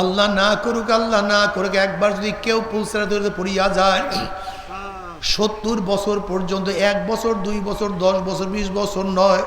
আল্লাহ না করুক, আল্লাহ না করুক, একবার যদি কেউ পুলসেরা ধরে পড়িয়া যায়, সত্তর বছর পর্যন্ত, এক বছর, দুই বছর, দশ বছর, বিশ বছর নয়,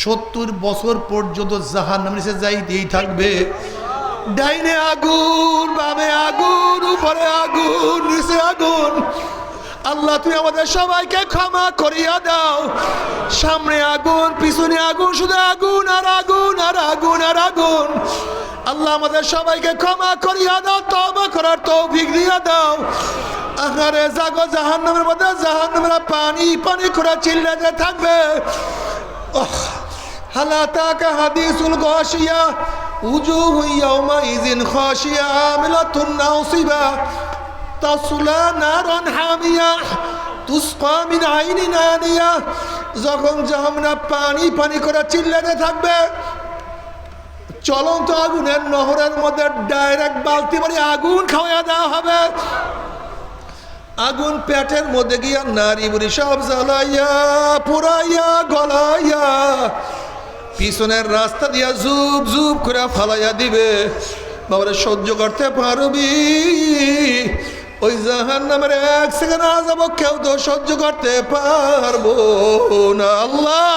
সত্তর বছর পর্যন্ত জাহান নামে সে যাইতেই থাকবে। ডাইনে আগুন, বামে আগুন, উপরে আগুন, নিচে আগুন। আল্লাহ, তুমি আমাদের সবাইকে ক্ষমা করিয়া দাও। সামনে আগুন, পিছনে আগুন, শুধু আগুন আর আগুন আর আগুন আর আগুন। আল্লাহ আমাদের সবাইকে ক্ষমা করিয়া দাও তবা করার তৌফিক দিয়া দাও। আহারে জাগো জাহান নামের মধ্যে জাহান নামের পানি পানি করে থাকবে। আনিয়া যখন জাহান্নাম পানি পানি করে চিল্লাতে থাকবে চলন্ত আগুনের নহরের মধ্যে ডাইরেক্ট বালতি মারি আগুন খাওয়া দেওয়া হবে। আগুন পেটের মধ্যে গিয়া নারী বুড়ি সব জ্বালাইয়া, পুরাইয়া, গলাইয়া, পিছনের রাস্তা দিয়া জুব জুব করে ফালাইয়া দিবে। বাবারে সহ্য করতে পারবি? ওই জাহান নামের এক সেকেন্ড যাব কেউ তো সহ্য করতে পারব না। আল্লাহ!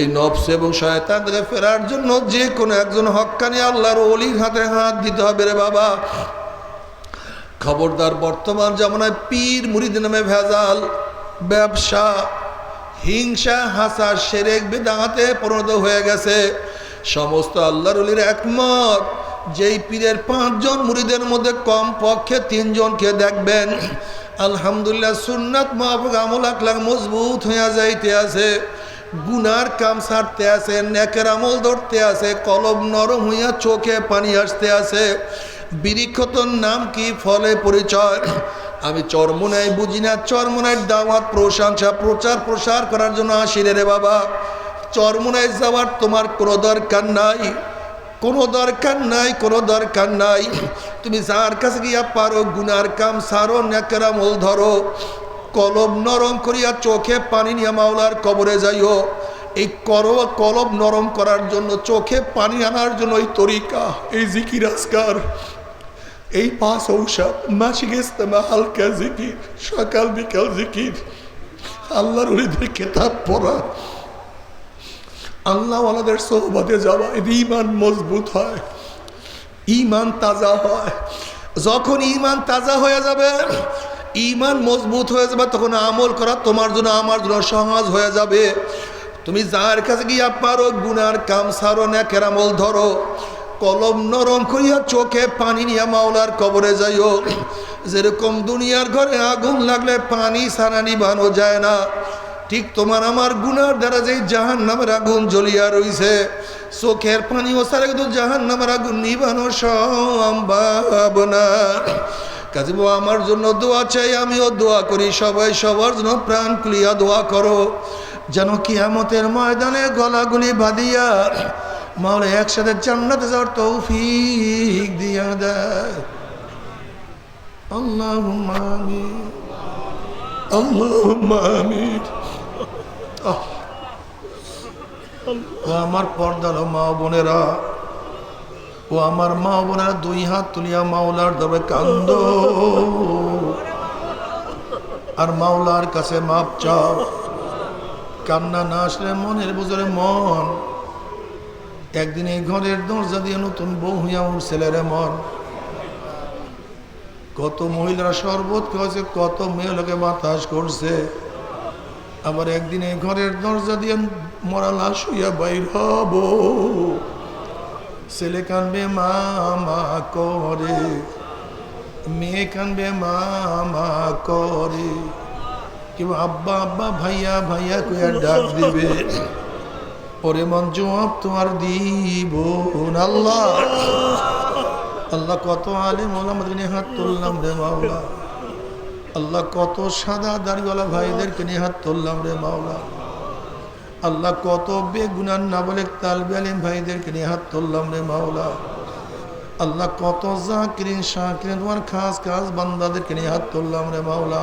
এই নফস এবং শয়তান থেকে ফেরার জন্য যে কোনো একজন হক্কানি আল্লাহর অলির হাতে হাত দিতে হবে রে বাবা। খবরদার বর্তমান জামানায় পীর মুরিদ নামে ভেজাল, ব্যবসা, হিংসা হাসা সেরেক, বেদাঁতে পরিণত হয়ে গেছে। সমস্ত আল্লাহর অলির একমত, যেই পীরের পাঁচজন মুরিদের মধ্যে কম পক্ষে তিনজনকে দেখবেন। আলহামদুলিল্লাহ সুন্নাত মাহবুক আমল আকলাক মজবুত হইয়া যাইতে আছে। গুনার কাম ছাড়তে আছে, নেকের আমল ধরতে আছে কলম নরম হইয়া চোখে পানি আসতে আছে। বিরিক্ষতর নাম কি? ফলে পরিচয়। আমি চরমনায় বুঝি না চরমনায় দাওয়াত, প্রশংসা, প্রচার, প্রসার করার জন্য আসি রে বাবা। চরমনায় যাওয়ার তোমার কোনো দরকার নাই। কোনো দরকার নাই, কোনো দরকার নাই। তুমি যার কাছে গিয়া পারো, গুনার কাম সারো নেকেরামল ধরো। কলব নরম করিয়া চোখে পানি নিয়ে মাওলার কবরে যাইও। এই কর কলব নরম করার জন্য, চোখে পানি আনার জন্য এই তরিকা, এই জিকির আজকার এই পাঁচ ঔষধ, মাসিক ইস্তেমা হালকা জিকির, সকাল বিকাল জিকির, আল্লাহর উলিদের কেতাব পড়া। আল্লাহওয়ালাদের সোহবতে যাওয়া, এতে ইমান মজবুত হয় ইমান তাজা হয়। যখন ইমান তাজা হয়ে যাবে ইমান মজবুত হয়ে যাবে, তখন আমল করা তোমার জন্য আমার জন্য সহজ হয়ে যাবে। তুমি যার কাছে গিয়া পারো, গুনার কাম সারো না কেরামল ধরো। কলম নরম করিয়া চোখে পানি নিয়ে মাওলার কবরে যাইও। যেরকম দুনিয়ার ঘরে আগুন লাগলে পানি সারা নিবানো যায় না। ঠিক তোমার আমার গুনার দ্বারা যে জাহান নামের আগুন জ্বলিয়া রইছে, চোখের পানি ও সারা কিন্তু জাহান নামের আগুন নিবানো সম্ভব কাজে আমার জন্য দোয়া চাই, আমিও দোয়া করি, সবাই সবার জন্য প্রাণ খুলিয়া দোয়া করো। যেন কিয়ামতের ময়দানে গলাগুলি বাঁধিয়া মাওলা একসাথে জান্নাতে যাওয়ার তৌফিক দিয়া দেয়। আল্লাহ আমিন। আল্লাহ আমার পর্দার মা বোনেরা ও আমার মা বোনেরা দুই হাত তুলিয়া মাওলার দবে কান্দ। আর মাওলার কাছে মাপ চাও। কান্না না আসলে মনের বুঝরে মন। একদিন এই ঘরের দরজা দিয়ে নতুন বউ হইয়া উঠছিল মন। কত মহিলারা শরবত খাওয়াছে কত মেয়ে লোকে বাতাস করছে। আবার একদিন এই ঘরের দরজা দিয়ে মরা লাশ হইয়া বাইর হব। ছেলে কানবে মামা করে, মেয়ে কানবে মামা করে। কেউ আব্বা আব্বা, ভাইয়া ভাইয়া কইয়া ডাক দিবে। পরে মন জবাব তোমার দিব আল্লাহ। আল্লাহ কত আলিম ওলাম দিনে হাত তুললাম রে মাওলা। আল্লাহ কত সাদা দাড়িওয়ালা ভাইদেরকে নিয়ে হাত তুললাম রে মাওলা। আল্লাহ কত বেগুনার না বলে তালবে আলিম ভাইদেরকে নিয়ে হাত তুললাম রে মাওলা। আল্লাহ কত জাকিরিন, শাকিরিন, তোমার খাস খাস বান্দাদেরকে নিয়ে হাত তুললাম রে মাওলা।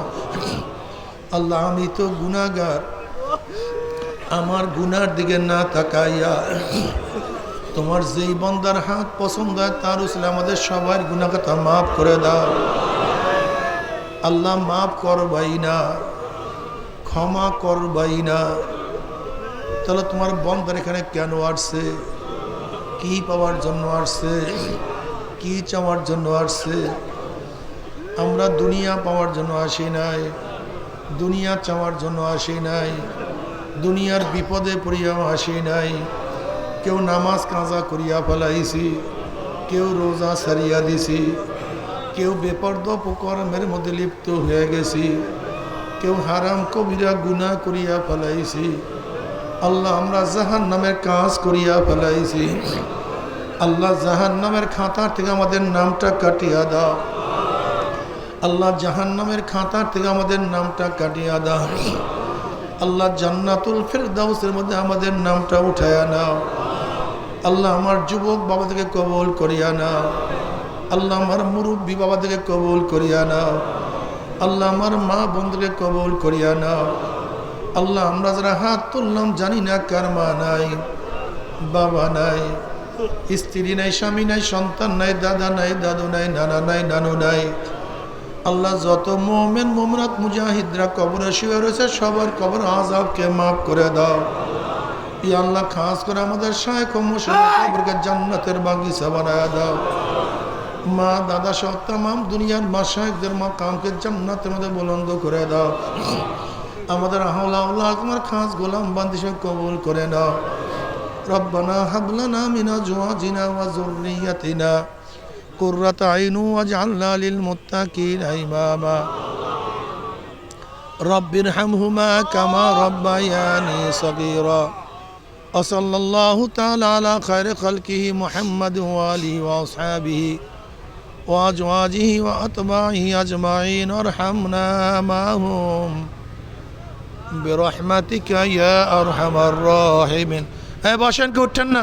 আল্লাহ, আমি তো গুনাগার আমার গুনার দিকে না তাকাইয়া তোমার যেই বন্দার হাত পছন্দ হয় তার উসলে আমাদের সবার কথা মাফ করে দাও। আল্লাহ, মাফ করবাই না, ক্ষমা করবাই না। তাহলে তোমার বন্দার এখানে কেন আসছে? কি পাওয়ার জন্য আসছে? কি চাওয়ার জন্য আসছে? আমরা দুনিয়া পাওয়ার জন্য আসি নাই, দুনিয়া চাওয়ার জন্য আসি নাই, দুনিয়ার বিপদে পড়িয়াও আসি নাই। কেউ নামাজ কাজা করিয়া ফেলাইছি, কেউ রোজা সারিয়া দিছি, কেউ বেপর্দ উপকর্মের মধ্যে লিপ্ত হয়ে গেছি, কেউ হারাম কবিরা গুণা করিয়া ফেলাইছি। আল্লাহ, আমরা জাহান নামের কাজ করিয়া ফেলাইছি। আল্লাহ জাহান নামের খাতার থেকে আমাদের নামটা কাটিয়া দাও। আল্লাহ জাহান নামের খাতার থেকে আমাদের নামটা কাটিয়া দাও। আল্লাহ, জান্নাতুল ফেরদাউসের মধ্যে আমাদের নামটা উঠায়া নাও। আল্লাহ, আমার যুবক বাবা থেকে কবল করিয়া নাও। আল্লাহ, আমার মুরব্বী বাবা থেকে কবল করিয়া নাও। আল্লাহ, আমার মা বন্ধুকে কবল করিয়া নাও। আল্লাহ, আমরা যারা হাত তুললাম জানি না কার মা নাই, বাবা নাই, স্ত্রী নাই, স্বামী নাই, সন্তান নাই, দাদা নাই, দাদু নাই, নানা নাই, নানু নাই। আল্লাহ যত মোমেন মোমরাত মুজাহিদরা কবরে শুয়ে রয়েছে, সবার কবর আজাবকে মাফ করে দাও। ই আল্লাহ, খাস করে আমাদের শায়খ মুশারকে জান্নাতের বাগিচা বানায় দাও। মা, দাদা সহ তাম দুনিয়ার মা শাহেকদের মা কামকে জান্নাতের মধ্যে বুলন্দ করে দাও। আমাদের আহলা আল্লাহ তোমার খাস গোলাম বান্দিসে কবুল করে নাও রব্বানা হাবলানা মিনা জুয়াজিনা ওয়া যুররিয়াতিনা قرة عين واجعلنا للمتقين إماما رب ارحمهما كما ربياني صغيرا وصلى الله تعالى على خير خلقه محمد وآله وأصحابه وأزواجه وأتباعه أجمعين وارحمنا معهم برحمتك يا أرحم الراحمين. هاي باشن كوتنا